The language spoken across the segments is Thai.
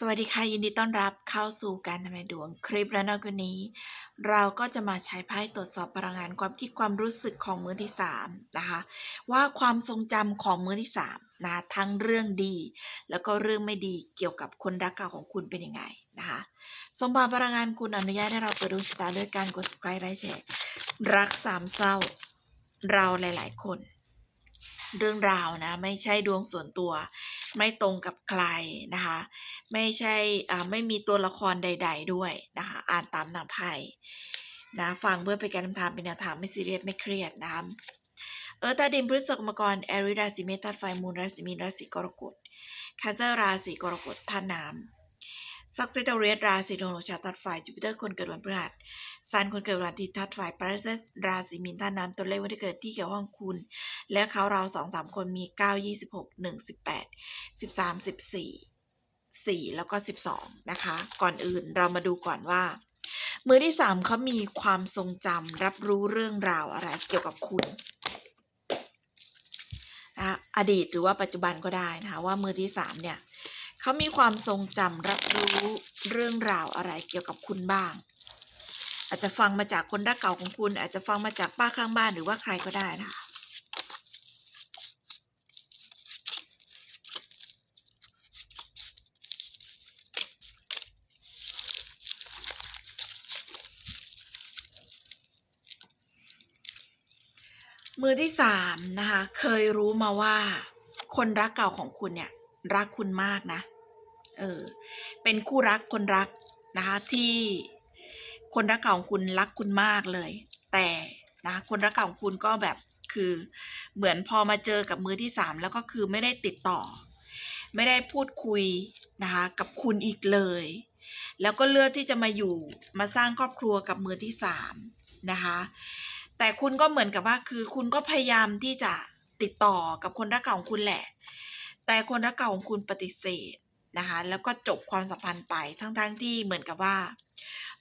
สวัสดีค่ะ ยินดีต้อนรับเข้าสู่การทำนายดวงคลิปและนอกจากนี้ เราก็จะมาใช้ไพ่ตรวจสอบพลังงานความคิดความรู้สึกของมือที่3นะคะว่าความทรงจำของมือที่3นะทั้งเรื่องดี แล้วก็เรื่องไม่ดีเกี่ยวกับคนรักเก่าของคุณเป็นยังไงนะคะสมบัติพลังงานคุณอนุญาตให้เราเปิดดวงชะตาด้วยการกด subscribe ไลค์แชร์รักสามเศร้าเราหลาย ๆ คน เรื่องราวนะ ไม่ใช่ดวงส่วนตัว ไม่ตรงกับใครนะคะ ไม่ใช่อ่าไม่มีตัวละครใด ๆ ด้วยนะคะ อ่านตามหนังไพ่นะฟังเพื่อเป็นการนำทางเป็นแนวทางไม่ซีเรียสไม่เครียดนะคะเออตาดินพฤษภมกรแอริราศีเมษธาตุไฟมูลราศีมีนราศีกรกฎคาเซอร์ราศีกรกฎธาตุน้ำ ซักเซตเรียสราศีโดโนชาธาตุไฟจูปิเตอร์คนเกิดวันพฤหัสซันคนเกิดวันอาทิตย์ธาตุไฟปาราเซสราศีมีนธาตุน้ำตัวเลขวันที่เกิดที่เกี่ยวข้องคุณ และเขาเราสองสามคนมีเก้ายี่สิบหกหนึ่งสิบแปดสิบสามสิบสี่สี่แล้วก็สิบสองนะคะ ก่อนอื่นเรามาดูก่อนว่า มือที่สามเขามีความทรงจำรับรู้เรื่องราวอะไรเกี่ยวกับคุณนะอดีตหรือว่าปัจจุบันก็ได้นะคะว่ามือที่สามเนี่ย เขามีความทรงจำรับรู้เรื่องราวอะไรเกี่ยวกับคุณบ้าง อาจจะฟังมาจากคนรักเก่าของคุณ อาจจะฟังมาจากป้าข้างบ้านหรือว่าใครก็ได้นะคะมือที่สามนะคะ เคยรู้มาว่า คนรักเก่าของคุณเนี่ย รักคุณมากนะ เออ เป็นคู่รักคนรักนะคะที่คนรักเก่าของคุณรักคุณมากเลย แต่นะคนรักเก่าของคุณก็แบบคือเหมือนพอมาเจอกับมือที่สามแล้วก็คือไม่ได้ติดต่อ ไม่ได้พูดคุยนะคะกับคุณอีกเลย แล้วก็เลือกที่จะมาอยู่มาสร้างครอบครัวกับมือที่สามนะคะแต่คุณก็เหมือนกับว่าคือคุณก็พยายามที่จะติดต่อกับคนรักเก่าของคุณแหละ แต่คนรักเก่าของคุณปฏิเสธนะคะแล้วก็จบความสัมพันธ์ไปทั้งๆทที่เหมือนกับว่า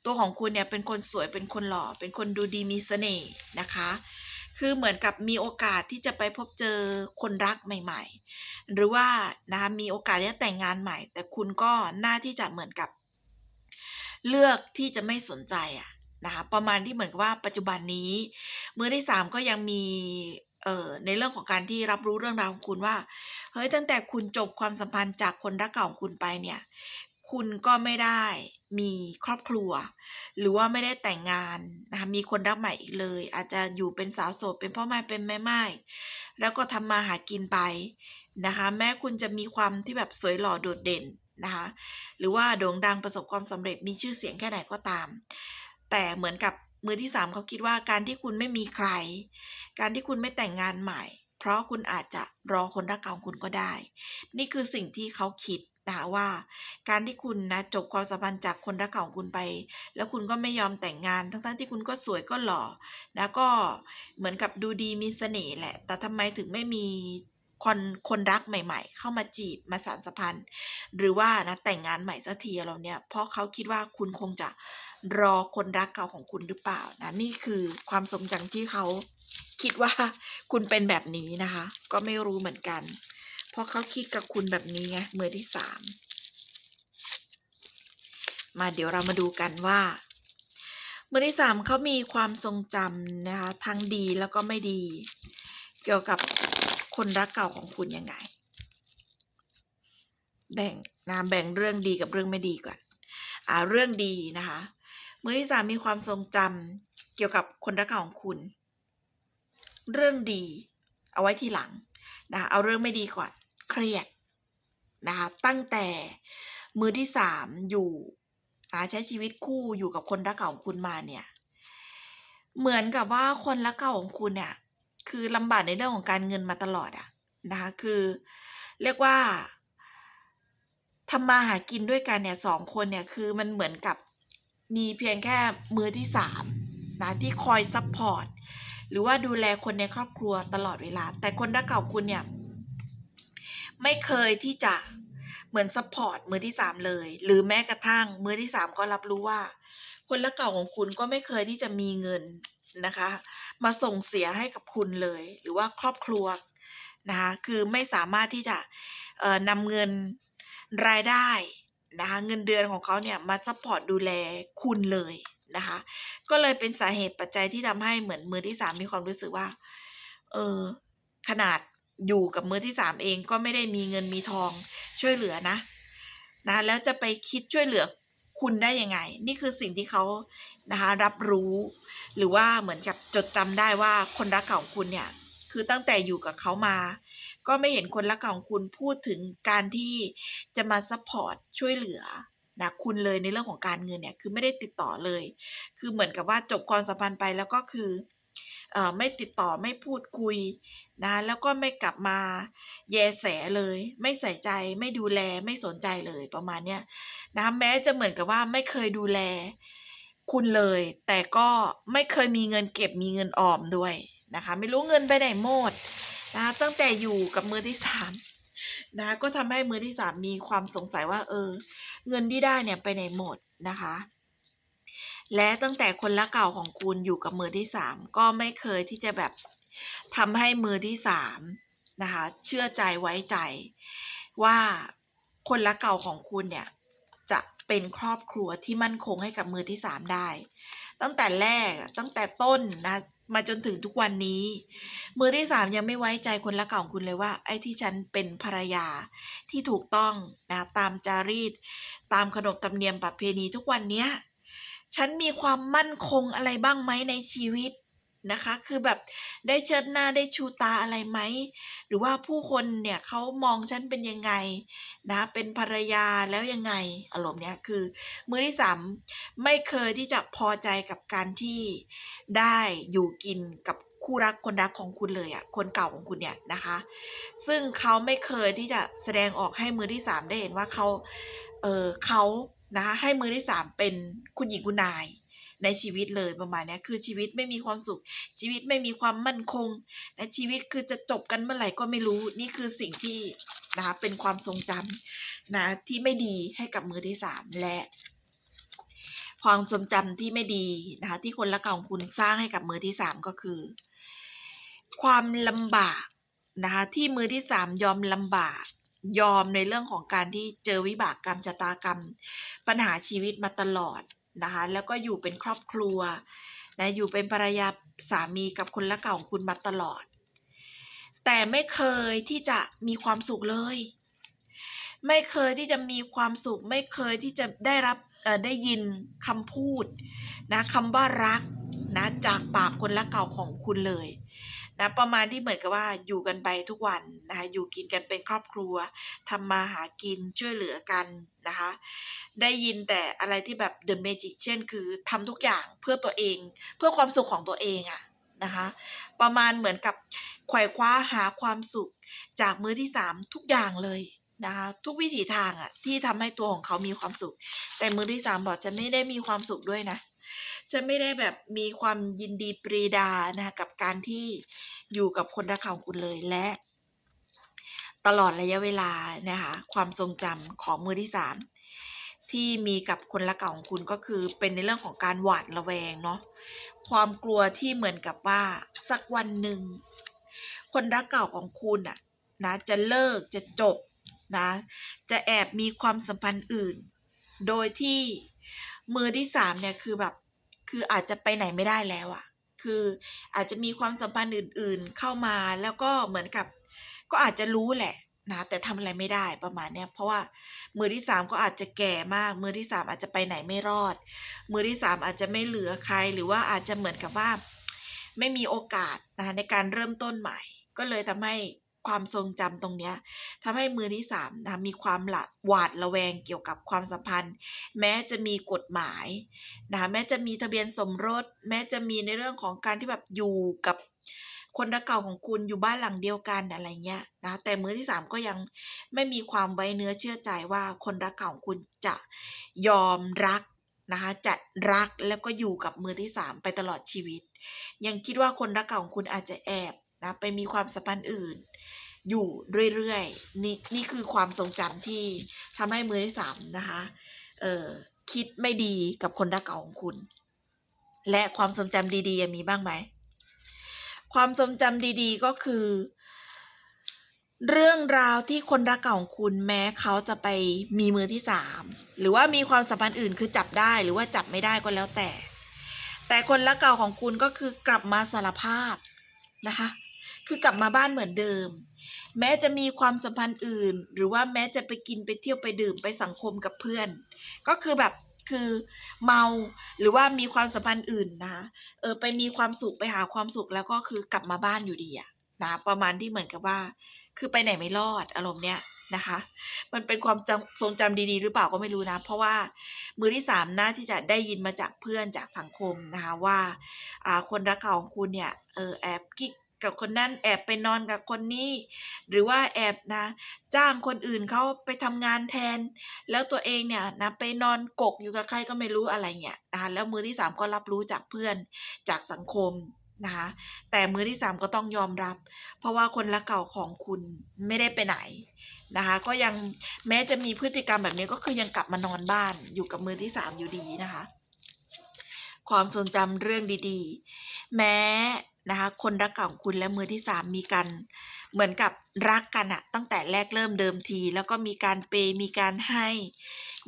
ตัวของคุณเนี่ยเป็นคนสวยเป็นคนหล่อเป็นคนดูดีมีเสน่ห์นะคะ คือเหมือนกับมีโอกาสที่จะไปพบเจอคนรักใหม่ๆ หรือว่านะคะมีโอกาสที่จะแต่งงานใหม่ แต่คุณก็น่าที่จะเหมือนกับ เลือกที่จะไม่สนใจอะนะคะประมาณที่เหมือนกับว่าปัจจุบันนี้ มือที่สามก็ยังมี เอ่อในเรื่องของการที่รับรู้เรื่องราวของคุณว่าเฮ้ยตั้งแต่คุณจบความสัมพันธ์จากคนรักเก่าของคุณไปเนี่ย คุณก็ไม่ได้มีครอบครัว หรือว่าไม่ได้แต่งงานนะคะมีคนรักใหม่อีกเลย อาจจะอยู่เป็นสาวโสดเป็นพ่อไม้เป็นแม่ไม้แล้วก็ทำมาหากินไปนะคะ แม้คุณจะมีความที่แบบสวยหล่อโดดเด่นนะคะหรือว่าโด่งดังประสบความสำเร็จมีชื่อเสียงแค่ไหนก็ตาม แต่เหมือนกับ มือที่สามเขาคิดว่าการที่คุณไม่มีใคร การที่คุณไม่แต่งงานใหม่ เพราะคุณอาจจะรอคนรักเก่าของคุณก็ได้ นี่คือสิ่งที่เขาคิดนะว่าการที่คุณนะจบความสัมพันธ์จากคนรักเก่าของคุณไป แล้วคุณก็ไม่ยอมแต่งงาน ทั้งๆที่คุณก็สวยก็หล่อแล้วก็เหมือนกับดูดีมีเสน่ห์แหละ แต่ทำไมถึงไม่มี คนคนรักใหม่ ๆ เข้ามาจีบมาสานสัมพันธ์ หรือว่านะแต่งงานใหม่สักทีเราเนี่ยเพราะเขาคิดว่าคุณคงจะรอคนรักเก่าของคุณหรือเปล่านะนี่คือความทรงจำที่เขาคิดว่าคุณเป็นแบบนี้นะคะ ก็ไม่รู้เหมือนกัน เพราะเขาคิดกับคุณแบบนี้ไงมือที่สามมาเดี๋ยวเรามาดูกันว่ามือที่สามเขามีความทรงจำนะคะทั้งดีแล้วก็ไม่ดี เกี่ยวกับ คนรักเก่าของคุณยังไง แบ่งนะแบ่งเรื่องดีกับเรื่องไม่ดีก่อน อ่า เรื่องดีนะคะมือที่สามมีความทรงจำเกี่ยวกับคนรักเก่าของคุณ เรื่องดี เอาไว้ทีหลังนะคะเอาเรื่องไม่ดีก่อน เครียดนะคะตั้งแต่มือที่สามอยู่อ่าใช้ชีวิตคู่อยู่กับคนรักเก่าของคุณมาเนี่ย เหมือนกับว่าคนรักเก่าของคุณเนี่ย คือลำบากในเรื่องของการเงินมาตลอดอะนะคะคือเรียกว่าทำมาหากินด้วยกันเนี่ยสองคนเนี่ยคือมันเหมือนกับมีเพียงแค่มือที่สามนะที่คอยซัพพอร์ตหรือว่าดูแลคนในครอบครัวตลอดเวลา แต่คนรักเก่าคุณเนี่ยไม่เคยที่จะเหมือนซัพพอร์ตมือที่สามเลย หรือแม้กระทั่งมือที่สามก็รับรู้ว่า คนรักเก่าของคุณก็ไม่เคยที่จะมีเงิน นะคะ มาส่งเสียให้กับคุณเลย หรือว่าครอบครัวนะคะคือไม่สามารถที่จะนำเงินรายได้นะคะเงินเดือนของเขาเนี่ยมาซัพพอร์ตดูแลคุณเลยนะคะก็เลยเป็นสาเหตุปัจจัยที่ทำให้เหมือนมือที่สามมีความรู้สึกว่าเออขนาดอยู่กับมือที่สามเองก็ไม่ได้มีเงินมีทองช่วยเหลือนะนะแล้วจะไปคิดช่วยเหลือ คุณได้ยังไง นี่คือสิ่งที่เขานะคะรับรู้ หรือว่าเหมือนกับจดจำได้ว่าคนรักเก่าของคุณเนี่ยคือตั้งแต่อยู่กับเขามา ก็ไม่เห็นคนรักเก่าของคุณพูดถึงการที่จะมาซัพพอร์ตช่วยเหลือนะคุณเลยในเรื่องของการเงินเนี่ยคือไม่ได้ติดต่อเลย คือเหมือนกับว่าจบความสัมพันธ์ไปแล้วก็คือเอ่อ ไม่ติดต่อไม่พูดคุยนะแล้วก็ไม่กลับมาแยแสเลย ไม่ใส่ใจไม่ดูแลไม่สนใจเลยประมาณเนี้ยนะแม้จะเหมือนกับว่าไม่เคยดูแลคุณเลย แต่ก็ไม่เคยมีเงินเก็บมีเงินออมด้วยนะคะ ไม่รู้เงินไปไหนหมดนะคะตั้งแต่อยู่กับมือที่สามนะก็ทำให้มือที่สามมีความสงสัยว่า เออ เงินที่ได้เนี่ยไปไหนหมดนะคะ และตั้งแต่คนละเก่าของคุณอยู่กับมือที่สามก็ไม่เคยที่จะแบบทำให้มือที่สามนะคะ เชื่อใจไว้ใจว่าคนละเก่าของคุณเนี่ยจะเป็นครอบครัวที่มั่นคงให้กับมือที่สามได้ ตั้งแต่แรกตั้งแต่ต้นนะมาจนถึงทุกวันนี้ มือที่สามยังไม่ไว้ใจคนละเก่าของคุณเลยว่า ไอ้ที่ฉันเป็นภรรยาที่ถูกต้องนะตามจารีต ตามขนบธรรมเนียมประเพณีทุกวันเนี้ย ฉันมีความมั่นคงอะไรบ้างไหมในชีวิตนะคะ คือแบบได้เชิดหน้าได้ชูตาอะไรไหม หรือว่าผู้คนเนี่ยเขามองฉันเป็นยังไงนะ เป็นภรรยาแล้วยังไง อารมณ์เนี้ยคือ มือที่สามไม่เคยที่จะพอใจกับการที่ได้อยู่กินกับคู่รักคนรักของคุณเลยอะ่ะ คนเก่าของคุณเนี่ยนะคะ ซึ่งเขาไม่เคยที่จะแสดงออกให้มือที่สามได้เห็นว่าเขา เออเขา นะคะให้มือที่สามเป็นคุณหญิงคุณนาย ในชีวิตเลยประมาณนี้คือชีวิตไม่มีความสุข ชีวิตไม่มีความมั่นคง และชีวิตคือจะจบกันเมื่อไหร่ก็ไม่รู้ นี่คือสิ่งที่นะคะเป็นความทรงจำนะที่ไม่ดีให้กับมือที่สามและความทรงจำที่ไม่ดีนะคะที่คนละเก่าของคุณสร้างให้กับมือที่สามก็คือ ความลำบากนะคะที่มือที่สามยอมลำบาก ยอมในเรื่องของการที่เจอวิบากกรรมชะตากรรม ปัญหาชีวิตมาตลอดนะคะแล้วก็อยู่เป็นครอบครัวนะอยู่เป็นภรรยาสามีกับคนละเก่าของคุณมาตลอด แต่ไม่เคยที่จะมีความสุขเลย ไม่เคยที่จะมีความสุข ไม่เคยที่จะได้รับเออได้ยินคำพูดนะคำว่ารักนะจากปากคนละเก่าของคุณเลย นะประมาณที่เหมือนกับว่าอยู่กันไปทุกวันนะคะอยู่กินกันเป็นครอบครัวทำมาหากินช่วยเหลือกันนะคะ ได้ยินแต่อะไรที่แบบ The Magic เช่นคือทำทุกอย่างเพื่อตัวเอง เพื่อความสุขของตัวเองอะนะคะ ประมาณเหมือนกับไขว่คว้าหาความสุขจากมือที่สามทุกอย่างเลยนะคะทุกวิถีทางอะที่ทำให้ตัวของเขามีความสุข แต่มือที่สามบอกฉันไม่ได้มีความสุขด้วยนะ ฉันไม่ได้แบบมีความยินดีปรีดานะคะกับการที่อยู่กับคนรักของคุณเลยและ ตลอดระยะเวลานะคะความทรงจำของมือที่สามที่มีกับคนรักเก่าของคุณก็คือเป็นในเรื่องของการหวาดระแวงเนาะความกลัวที่เหมือนกับว่าสักวันหนึ่งคนรักเก่าของคุณอะนะจะเลิกจะจบนะจะแอบมีความสัมพันธ์อื่น โดยที่มือที่สามเนี่ยคือแบบ คืออาจจะไปไหนไม่ได้แล้วอะคืออาจจะมีความสัมพันธ์อื่น ๆ เข้ามาแล้วก็เหมือนกับ ก็อาจจะรู้แหละนะแต่ทำอะไรไม่ได้ประมาณเนี้ยเพราะว่ามือที่สามก็อาจจะแก่มาก มือที่สามอาจจะไปไหนไม่รอด มือที่สามอาจจะไม่เหลือใครหรือว่าอาจจะเหมือนกับว่า ไม่มีโอกาสนะในการเริ่มต้นใหม่ ก็เลยทำให้ ความทรงจำตรงเนี้ยทำให้มือที่สามนะมีความหละหวาดระแวงเกี่ยวกับความสัมพันธ์ แม้จะมีกฎหมายนะคะแม้จะมีทะเบียนสมรส แม้จะมีในเรื่องของการที่แบบอยู่กับคนรักเก่าของคุณอยู่บ้านหลังเดียวกันอะไรเงี้ยนะแต่มือที่สามก็ยังไม่มีความไว้เนื้อเชื่อใจว่าคนรักเก่าของคุณจะยอมรักนะคะจะรักแล้วก็อยู่กับมือที่สามไปตลอดชีวิต ยังคิดว่าคนรักเก่าของคุณอาจจะแอบนะไปมีความสัมพันธ์อื่น อยู่เรื่อยๆนี่นี่คือความทรงจำที่ทำให้มือที่สามนะคะเออคิดไม่ดีกับคนรักเก่าของคุณ และความทรงจำดีๆมีบ้างไหม ความทรงจำดีๆก็คือ เรื่องราวที่คนรักเก่าของคุณแม้เขาจะไปมีมือที่สามหรือว่ามีความสัมพันธ์อื่นคือจับได้หรือว่าจับไม่ได้ก็แล้วแต่ แต่คนรักเก่าของคุณก็คือกลับมาสารภาพนะคะ คือกลับมาบ้านเหมือนเดิม แม้จะมีความสัมพันธ์อื่น หรือว่าแม้จะไปกินไปเที่ยวไปดื่มไปสังคมกับเพื่อน ก็คือแบบคือเมาหรือว่ามีความสัมพันธ์อื่นนะเออไปมีความสุขไปหาความสุขแล้วก็คือกลับมาบ้านอยู่ดีอะนะประมาณที่เหมือนกับว่า คือไปไหนไม่รอดอารมณ์เนี้ยนะคะ มันเป็นความจำทรงจำดีๆ หรือเปล่าก็ไม่รู้นะ เพราะว่ามือที่สามน่าที่จะได้ยินมาจากเพื่อนจากสังคมนะคะว่าอ่าคนรักเก่าของคุณเนี่ยเออแอบกิ๊ก กับคนนั้นแอบไปนอนกับคนนี้ หรือว่าแอบนะ จ้างคนอื่นเขาไปทำงานแทน แล้วตัวเองเนี่ยนะไปนอนกกอยู่กับใครก็ไม่รู้อะไรเงี้ยนะคะแล้วมือที่สามก็รับรู้จากเพื่อนจากสังคมนะคะแต่มือที่สามก็ต้องยอมรับ เพราะว่าคนรักเก่าของคุณไม่ได้ไปไหนนะคะก็ยังแม้จะมีพฤติกรรมแบบนี้ก็คือยังกลับมานอนบ้านอยู่กับมือที่สามอยู่ดีนะคะ ความทรงจำเรื่องดีๆ แม้ นะคะคนรักเก่าของคุณและมือที่สามมีกัน เหมือนกับรักกันอะตั้งแต่แรกเริ่มเดิมที แล้วก็มีการเปย์มีการให้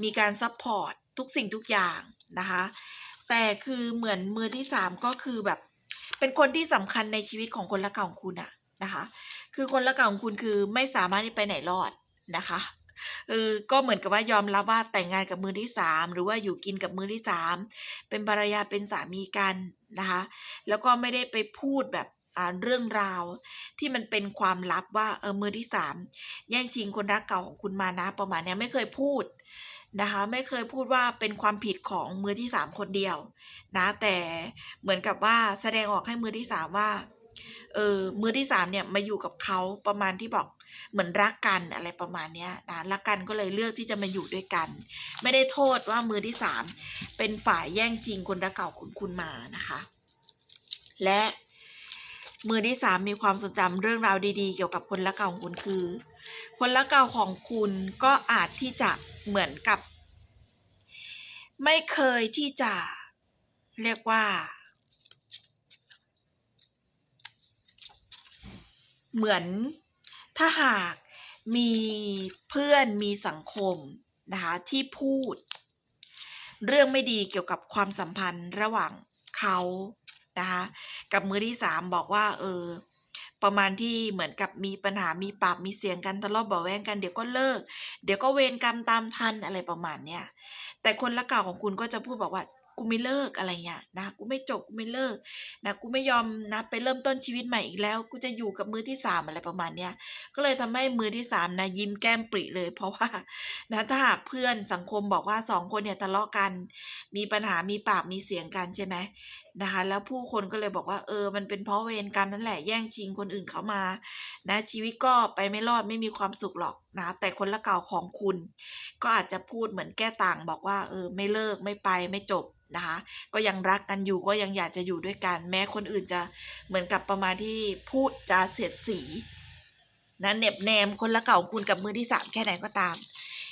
มีการซัพพอร์ตทุกสิ่งทุกอย่างนะคะแต่คือเหมือนมือที่สามก็คือแบบ เป็นคนที่สำคัญในชีวิตของคนรักเก่าของคุณอะนะคะ คือคนรักเก่าของคุณคือไม่สามารถที่ไปไหนรอดนะคะ เออก็เหมือนกับว่ายอมรับว่าแต่งงานกับมือที่สามหรือว่าอยู่กินกับมือที่สามเป็นภรรยาเป็นสามีกันนะคะแล้วก็ไม่ได้ไปพูดแบบอ่าเรื่องราวที่มันเป็นความลับว่าเออมือที่สามแย่งชิงคนรักเก่าของคุณมานะประมาณเนี้ยไม่เคยพูดนะคะไม่เคยพูดว่าเป็นความผิดของมือที่สามคนเดียวนะแต่เหมือนกับว่าแสดงออกให้มือที่สามว่าเออมือที่สามเนี่ยมาอยู่กับเขาประมาณที่บอก เหมือนรักกันอะไรประมาณนี้นะรักกันก็เลยเลือกที่จะมาอยู่ด้วยกัน ไม่ได้โทษว่ามือที่สามเป็นฝ่ายแย่งชิงคนรักเก่าคุณคุณมานะคะ และมือที่สามมีความทรงจำเรื่องราวดีๆ เกี่ยวกับคนรักเก่าของคุณคือ คนรักเก่าของคุณก็อาจที่จะเหมือนกับ ไม่เคยที่จะเรียกว่า เหมือน ถ้าหากมีเพื่อนมีสังคมนะคะที่พูด เรื่องไม่ดีเกี่ยวกับความสัมพันธ์ระหว่างเขานะคะกับมือที่สามบอกว่า เออ ประมาณที่เหมือนกับมีปัญหามีปากมีเสียงกันทะเลาะเบาแวงกันเดี๋ยวก็เลิก เดี๋ยวก็เวรกรรมตามทันอะไรประมาณเนี้ยแต่คนละเก่าของคุณก็จะพูดบอกว่า กูไม่เลิกอะไรเงี้ยนะกูไม่จบกูไม่เลิกนะกูไม่ยอมนะไปเริ่มต้นชีวิตใหม่อีกแล้ว กูจะอยู่กับมือที่สามอะไรประมาณเนี้ยก็เลยทำให้มือที่สามนะยิ้มแก้มปริเลย เพราะว่านะถ้าหากเพื่อนสังคมบอกว่าสองคนเนี่ยทะเลาะกัน มีปัญหามีปากมีเสียงกันใช่ไหม นะคะ แล้วผู้คนก็เลยบอกว่าเออมันเป็นเพราะเวรกรรมนั่นแหละแย่งชิงคนอื่นเขามานะชีวิตก็ไปไม่รอดไม่มีความสุขหรอกนะแต่คนละเก่าของคุณ ก็อาจจะพูดเหมือนแก้ต่างบอกว่าเออไม่เลิกไม่ไปไม่จบนะคะก็ยังรักกันอยู่ก็ยังอยากจะอยู่ด้วยกัน แม้คนอื่นจะเหมือนกับประมาณที่พูดจาเสียดสีนะเหน็บแนมคนละเก่าของคุณกับมือที่สามแค่ไหนก็ตาม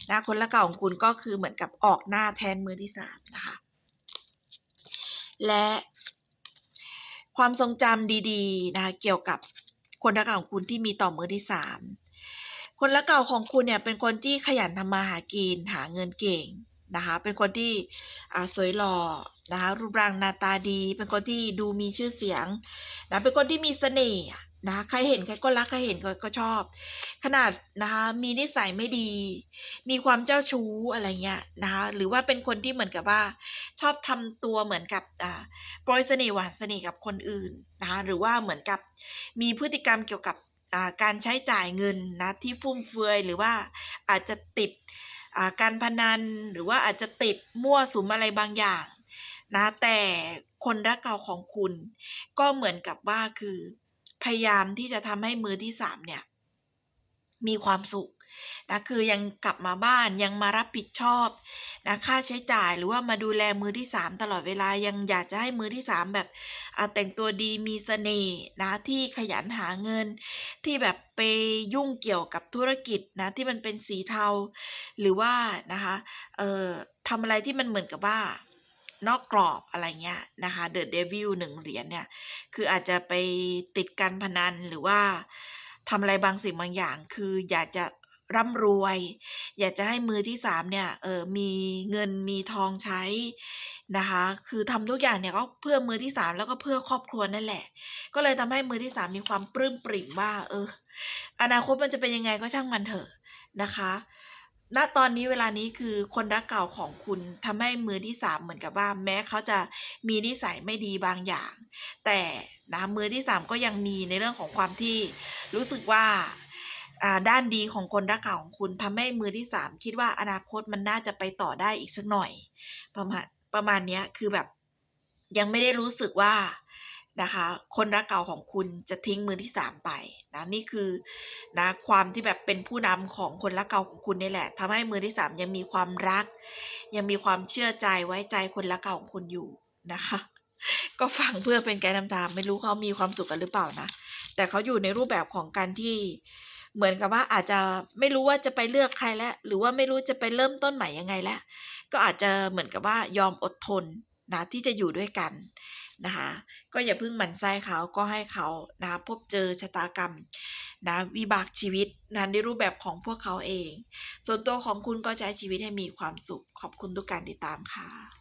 นะคนละเก่าของคุณก็คือเหมือนกับออกหน้าแทนมือที่สามนะคะและ ความทรงจำดีๆนะคะเกี่ยวกับคนรักเก่าของคุณที่มีต่อมือที่สามคนรักเก่าของคุณเนี่ยเป็นคนที่ขยันทำมาหากินหาเงินเก่งนะคะเป็นคนที่อ่าสวยหล่อนะคะรูปร่างหน้าตาดี เป็นคนที่ดูมีชื่อเสียงนะเป็นคนที่มีเสน่ห์ นะใครเห็นใครก็รักใครเห็นก็ก็ชอบ ขนาดนะคะมีนิสัยไม่ดี มีความเจ้าชู้อะไรเงี้ยนะคะหรือว่าเป็นคนที่เหมือนกับว่า ชอบทำตัวเหมือนกับอ่าโปรยเสน่ห์หวานเสน่ห์กับคนอื่นนะคะหรือว่าเหมือนกับมีพฤติกรรมเกี่ยวกับการใช้จ่ายเงินนะที่ฟุ่มเฟือยหรือว่าอาจจะติดาการพนันหรือว่าอาจจะติดมั่วสุมอะไรบางอย่างนะแต่คนรักเก่าของคุณ ก็เหมือนกับว่าคือ พยายามที่จะทำให้มือที่สามเนี่ย มีความสุขนะคือยังกลับมาบ้านยังมารับผิดชอบนะค่าใช้จ่ายหรือว่ามาดูแลมือที่สามตลอดเวลายังอยากจะให้มือที่สามแบบอ่าแต่งตัวดีมีเสน่ห์นะที่ขยันหาเงิน ที่แบบไปยุ่งเกี่ยวกับธุรกิจนะที่มันเป็นสีเทา หรือว่านะคะเอ่อทำอะไรที่มันเหมือนกับว่า นอกกรอบอะไรเงี้ยนะคะเดอะเดวิลหนึ่งเหรียญเนี่ย คืออาจจะไปติดการพนันหรือว่าทำอะไรบางสิ่งบางอย่าง คืออยากจะร่ำรวย อยากจะให้มือที่สามเนี่ยเออมีเงินมีทองใช้นะคะ คือทำทุกอย่างเนี่ยก็เพื่อมือที่สามแล้วก็เพื่อครอบครัวนั่นแหละ ก็เลยทำให้มือที่สามมีความปลื้มปริ่มว่า เออ อนาคตมันจะเป็นยังไงก็ช่างมันเถอะนะคะ ณตอนนี้เวลานี้คือคนรักเก่าของคุณทำให้มือที่สามเหมือนกับว่า แม้เขาจะมีนิสัยไม่ดีบางอย่าง แต่นะมือที่สามก็ยังมีในเรื่องของความที่รู้สึกว่าด้านดีของคนรักเก่าของคุณทำให้มือที่สามคิดว่าอนาคตมันน่าจะไปต่อได้อีกสักหน่อย ประมาณประมาณนี้คือแบบยังไม่ได้รู้สึกว่า นะคะ คนรักเก่าของคุณจะทิ้งมือที่สามไปนะนี่คือนะความที่แบบเป็นผู้นำของคนรักเก่าของคุณนี่แหละทำให้มือที่สามยังมีความรัก ยังมีความเชื่อใจไว้ใจคนรักเก่าของคุณอยู่นะคะ ก็ฟังเพื่อเป็นไกด์นำทางไม่รู้เขามีความสุขกันหรือเปล่านะแต่เขาอยู่ในรูปแบบของการที่เหมือนกับว่าอาจจะไม่รู้ว่าจะไปเลือกใครแล้ว หรือว่าไม่รู้จะไปเริ่มต้นใหม่ยังไงแล้วก็อาจจะเหมือนกับว่ายอมอดทนนะที่จะอยู่ด้วยกัน นะคะ ก็อย่าเพิ่งหมั่นไส้เขาก็ให้เขานะพบเจอชะตากรรมนะวิบากชีวิตนะในรูปแบบของพวกเขาเอง ส่วนตัวของคุณก็ใช้ชีวิตให้มีความสุข ขอบคุณทุกการติดตามค่ะ